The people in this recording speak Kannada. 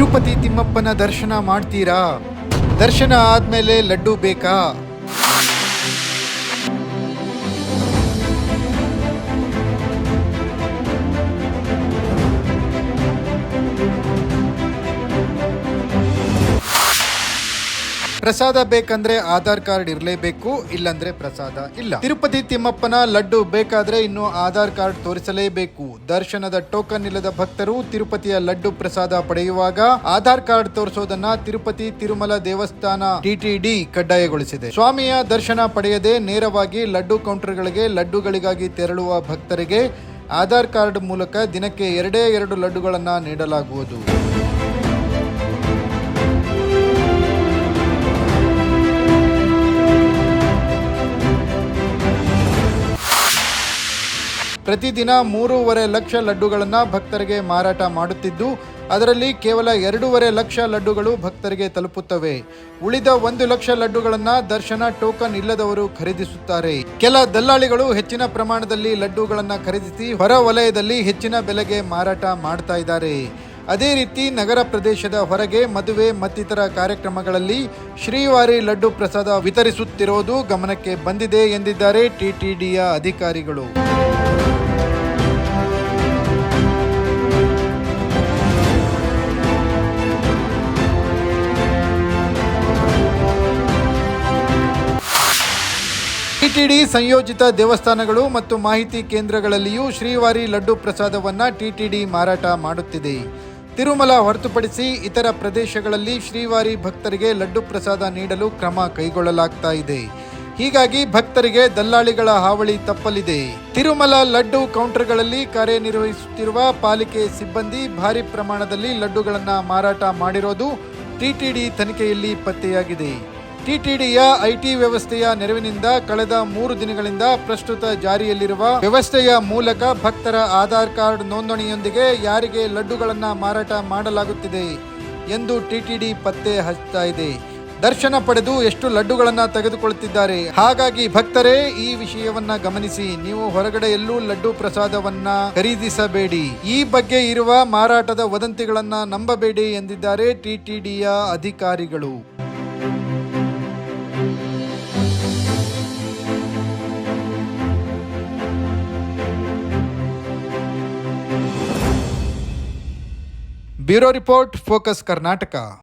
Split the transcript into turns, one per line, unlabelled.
ತಿರುಪತಿ ತಿಮ್ಮಪ್ಪನ ದರ್ಶನ ಮಾಡ್ತೀರಾ? ದರ್ಶನ ಆದ್ಮೇಲೆ ಲಡ್ಡು ಬೇಕಾ? ಪ್ರಸಾದ ಬೇಕಂದ್ರೆ ಆಧಾರ್ ಕಾರ್ಡ್ ಇರಲೇಬೇಕು, ಇಲ್ಲಂದ್ರೆ ಪ್ರಸಾದ ಇಲ್ಲ. ತಿರುಪತಿ ತಿಮ್ಮಪ್ಪನ ಲಡ್ಡು ಬೇಕಾದ್ರೆ ಇನ್ನು ಆಧಾರ್ ಕಾರ್ಡ್ ತೋರಿಸಲೇಬೇಕು. ದರ್ಶನದ ಟೋಕನ್ ಇಲ್ಲದ ಭಕ್ತರು ತಿರುಪತಿಯ ಲಡ್ಡು ಪ್ರಸಾದ ಪಡೆಯುವಾಗ ಆಧಾರ್ ಕಾರ್ಡ್ ತೋರಿಸೋದನ್ನ ತಿರುಪತಿ ತಿರುಮಲ ದೇವಸ್ಥಾನ ಟಿಟಿಡಿ ಕಡ್ಡಾಯಗೊಳಿಸಿದೆ. ಸ್ವಾಮಿಯ ದರ್ಶನ ಪಡೆಯದೆ ನೇರವಾಗಿ ಲಡ್ಡು ಕೌಂಟರ್ಗಳಿಗೆ, ಲಡ್ಡುಗಳಿಗಾಗಿ ತೆರಳುವ ಭಕ್ತರಿಗೆ ಆಧಾರ್ ಕಾರ್ಡ್ ಮೂಲಕ ದಿನಕ್ಕೆ ಎರಡೇ ಎರಡು ಲಡ್ಡುಗಳನ್ನು ನೀಡಲಾಗುವುದು. ಪ್ರತಿದಿನ ಮೂರುವರೆ ಲಕ್ಷ ಲಡ್ಡುಗಳನ್ನು ಭಕ್ತರಿಗೆ ಮಾರಾಟ ಮಾಡುತ್ತಿದ್ದು, ಅದರಲ್ಲಿ ಕೇವಲ ಎರಡೂವರೆ ಲಕ್ಷ ಲಡ್ಡುಗಳು ಭಕ್ತರಿಗೆ ತಲುಪುತ್ತವೆ. ಉಳಿದ ಒಂದು ಲಕ್ಷ ಲಡ್ಡುಗಳನ್ನು ದರ್ಶನ ಟೋಕನ್ ಇಲ್ಲದವರು ಖರೀದಿಸುತ್ತಾರೆ. ಕೆಲ ದಲ್ಲಾಳಿಗಳು ಹೆಚ್ಚಿನ ಪ್ರಮಾಣದಲ್ಲಿ ಲಡ್ಡುಗಳನ್ನು ಖರೀದಿಸಿ ಹೊರ ವಲಯದಲ್ಲಿ ಹೆಚ್ಚಿನ ಬೆಲೆಗೆ ಮಾರಾಟ ಮಾಡ್ತಾ ಇದ್ದಾರೆ. ಅದೇ ರೀತಿ ನಗರ ಪ್ರದೇಶದ ಹೊರಗೆ ಮದುವೆ ಮತ್ತಿತರ ಕಾರ್ಯಕ್ರಮಗಳಲ್ಲಿ ಶ್ರೀವಾರಿ ಲಡ್ಡು ಪ್ರಸಾದ ವಿತರಿಸುತ್ತಿರುವುದು ಗಮನಕ್ಕೆ ಬಂದಿದೆ ಎಂದಿದ್ದಾರೆ ಟಿಟಿಡಿಯ ಅಧಿಕಾರಿಗಳು. ಟಿಟಿಡಿ ಸಂಯೋಜಿತ ದೇವಸ್ಥಾನಗಳು ಮತ್ತು ಮಾಹಿತಿ ಕೇಂದ್ರಗಳಲ್ಲಿಯೂ ಶ್ರೀವಾರಿ ಲಡ್ಡು ಪ್ರಸಾದವನ್ನು ಟಿಟಿಡಿ ಮಾರಾಟ ಮಾಡುತ್ತಿದೆ. ತಿರುಮಲ ಹೊರತುಪಡಿಸಿ ಇತರ ಪ್ರದೇಶಗಳಲ್ಲಿ ಶ್ರೀವಾರಿ ಭಕ್ತರಿಗೆ ಲಡ್ಡು ಪ್ರಸಾದ ನೀಡಲು ಕ್ರಮ ಕೈಗೊಳ್ಳಲಾಗ್ತಾ ಇದೆ. ಹೀಗಾಗಿ ಭಕ್ತರಿಗೆ ದಲ್ಲಾಳಿಗಳ ಹಾವಳಿ ತಪ್ಪಲಿದೆ. ತಿರುಮಲ ಲಡ್ಡು ಕೌಂಟರ್ಗಳಲ್ಲಿ ಕಾರ್ಯನಿರ್ವಹಿಸುತ್ತಿರುವ ಪಾಲಿಕೆ ಸಿಬ್ಬಂದಿ ಭಾರಿ ಪ್ರಮಾಣದಲ್ಲಿ ಲಡ್ಡುಗಳನ್ನು ಮಾರಾಟ ಮಾಡಿರೋದು ಟಿಟಿಡಿ ತನಿಖೆಯಲ್ಲಿ ಪತ್ತೆಯಾಗಿದೆ. ಟಿಟಿಡಿಯ ಐಟಿ ವ್ಯವಸ್ಥೆಯ ನೆರವಿನಿಂದ ಕಳೆದ ಮೂರು ದಿನಗಳಿಂದ ಪ್ರಸ್ತುತ ಜಾರಿಯಲ್ಲಿರುವ ವ್ಯವಸ್ಥೆಯ ಮೂಲಕ ಭಕ್ತರ ಆಧಾರ್ ಕಾರ್ಡ್ ನೋಂದಣಿಯೊಂದಿಗೆ ಯಾರಿಗೆ ಲಡ್ಡುಗಳನ್ನು ಮಾರಾಟ ಮಾಡಲಾಗುತ್ತಿದೆ ಎಂದು ಟಿಟಿಡಿ ಪತ್ತೆ ಹಚ್ಚುತ್ತಾ ಇದೆ. ದರ್ಶನ ಪಡೆದು ಎಷ್ಟು ಲಡ್ಡುಗಳನ್ನು ತೆಗೆದುಕೊಳ್ಳುತ್ತಿದ್ದಾರೆ? ಹಾಗಾಗಿ ಭಕ್ತರೇ, ಈ ವಿಷಯವನ್ನ ಗಮನಿಸಿ. ನೀವು ಹೊರಗಡೆಯಲ್ಲೂ ಲಡ್ಡು ಪ್ರಸಾದವನ್ನ ಖರೀದಿಸಬೇಡಿ. ಈ ಬಗ್ಗೆ ಇರುವ ಮಾರಾಟದ ವದಂತಿಗಳನ್ನ ನಂಬಬೇಡಿ ಎಂದಿದ್ದಾರೆ ಟಿಟಿಡಿಯ ಅಧಿಕಾರಿಗಳು. Bureau report focus Karnataka.